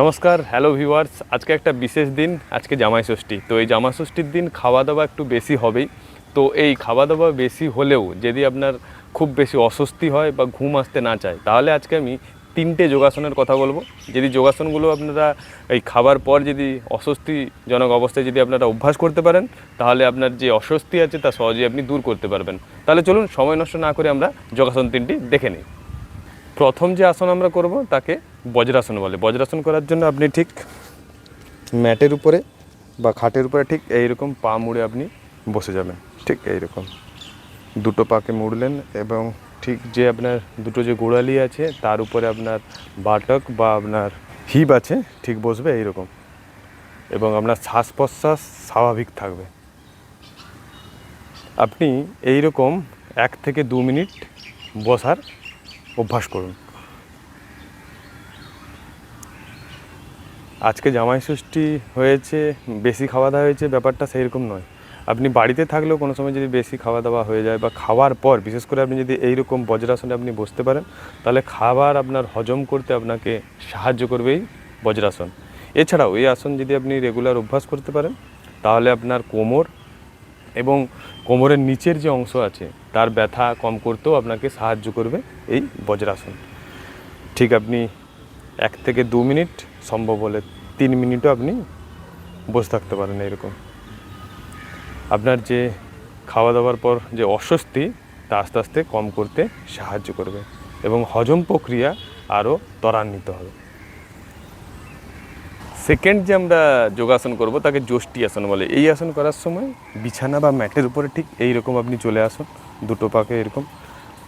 নমস্কার hello viewers আজকে একটা বিশেষ দিন, আজকে জামাই ষষ্ঠী। তো এই জামাই ষষ্ঠীর দিন খাওয়া দাওয়া একটু বেশি হবেই। তো এই খাওয়া দাওয়া বেশি হলেও যদি আপনার খুব বেশি অস্বস্তি হয় বা ঘুম আসতে না চায়, তাহলে আজকে আমি তিনটে যোগাসনের কথা বলব। যদি যোগাসনগুলো আপনারা এই খাবার পর যদি অস্বস্তিজনক অবস্থায় যদি আপনারা অভ্যাস করতে পারেন, তাহলে আপনার যে অস্বস্তি আছে তা সহজেই আপনি দূর করতে পারবেন। তাহলে চলুন, সময় নষ্ট না করে আমরা যোগাসন তিনটি দেখে নিই। প্রথম যে আসন আমরা করব, তাকে বজ্রাসন বলে। বজ্রাসন করার জন্য আপনি ঠিক ম্যাটের উপরে বা খাটের উপরে ঠিক এইরকম পা মুড়ে আপনি বসে যাবেন। ঠিক এইরকম। দুটো পাকে মুড়লেন এবং ঠিক যে আপনার দুটো যে গোড়ালি আছে, তার উপরে আপনার বাটক বা আপনার হিপ আছে, ঠিক বসবে এইরকম। এবং আপনার শ্বাস প্রশ্বাস স্বাভাবিক থাকবে। আপনি এই রকম এক থেকে দু মিনিট বসার অভ্যাস করুন। আজকে জামাই ষষ্ঠী হয়েছে, বেশি খাওয়া দাওয়া হয়েছে, ব্যাপারটা সেই রকম নয়। আপনি বাড়িতে থাকলেও কোনো সময় যদি বেশি খাওয়া দাওয়া হয়ে যায় বা খাওয়ার পর, বিশেষ করে আপনি যদি এইরকম বজ্রাসনে আপনি বসতে পারেন, তাহলে খাবার আপনার হজম করতে আপনাকে সাহায্য করবে এই বজ্রাসন এছাড়াও এই আসন যদি আপনি রেগুলার অভ্যাস করতে পারেন, তাহলে আপনার কোমর এবং কোমরের নিচের যে অংশ আছে, তার ব্যথা কম করতেও আপনাকে সাহায্য করবে এই বজ্রাসন ঠিক আপনি এক থেকে দু মিনিট সম্ভব হলে তিন মিনিটও আপনি বসে থাকতে পারেন এরকম। আপনার যে খাওয়া দাওয়ার পর যে অস্বস্তি, তা আস্তে আস্তে কম করতে সাহায্য করবে এবং হজম প্রক্রিয়া আরও ত্বরান্বিত হবে। সেকেন্ড যে আমরা যোগাসন করব, তাকে যষ্টি আসন বলে। এই আসন করার সময় বিছানা বা ম্যাটের উপরে ঠিক এই রকম আপনি চলে আসুন, দুটো পাকে এরকম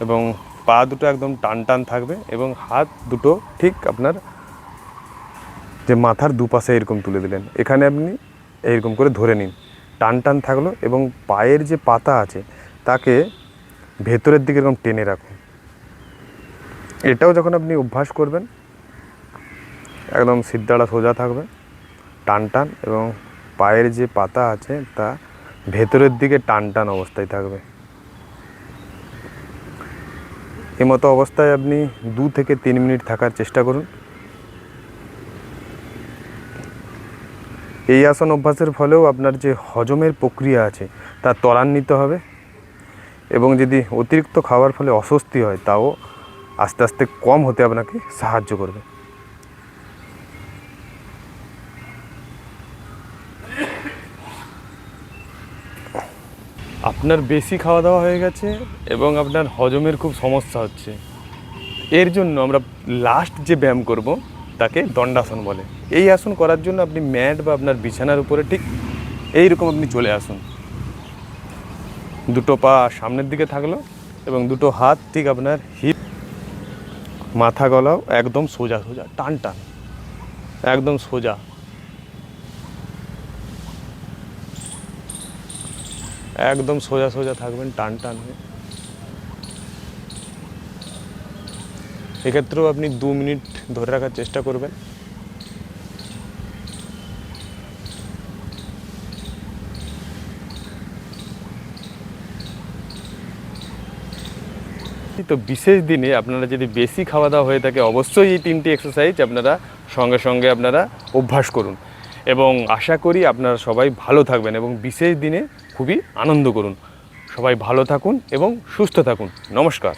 এবং পা দুটো একদম টান টান থাকবে এবং হাত দুটো ঠিক আপনার যে মাথার দুপাশে এরকম তুলে দিলেন। এখানে আপনি এইরকম করে ধরে নিন। টান টান থাকল এবং পায়ের যে পাতা আছে, তাকে ভেতরের দিকে এরকম টেনে রাখুন। এটাও যখন আপনি অভ্যাস করবেন, একদম সিদ্ধাড়া সোজা থাকবে, টান টান এবং পায়ের যে পাতা আছে, তা ভেতরের দিকে টান টান অবস্থায় থাকবে। এমতো অবস্থায় আপনি দু থেকে তিন মিনিট থাকার চেষ্টা করুন। এই আসন অভ্যাসের ফলেও আপনার যে হজমের প্রক্রিয়া আছে, তা ত্বরান্বিত হবে এবং যদি অতিরিক্ত খাওয়ার ফলে অস্বস্তি হয়, তাও আস্তে আস্তে কম হতে আপনাকে সাহায্য করবে। আপনার বেশি খাওয়া দাওয়া হয়ে গেছে এবং আপনার হজমের খুব সমস্যা হচ্ছে। এর জন্য আমরা লাস্ট যে ব্যায়াম করব, তাকে দণ্ডাসন বলে। এই আসন করার জন্য আপনি ম্যাট বা আপনার বিছানার উপরে ঠিক এইরকম আপনি চলে আসুন। দুটো পা সামনের দিকে থাকল এবং দুটো হাত ঠিক আপনার হিপ মাথা গলাও একদম সোজা সোজা, টান টান। একদম সোজা। একদম সোজা সোজা থাকবেন, টান টান হয়ে। এক্ষেত্রেও আপনি দু মিনিট ধরে রাখার চেষ্টা করবেন। তো বিশেষ দিনে আপনারা যদি বেশি খাওয়া দাওয়া হয়ে থাকে, অবশ্যই এই তিনটি এক্সারসাইজ আপনারা সঙ্গে সঙ্গে আপনারা অভ্যাস করুন। এবং আশা করি আপনারা সবাই ভালো থাকবেন এবং বিশেষ দিনে খুবই আনন্দ করুন। সবাই ভালো থাকুন এবং সুস্থ থাকুন। নমস্কার।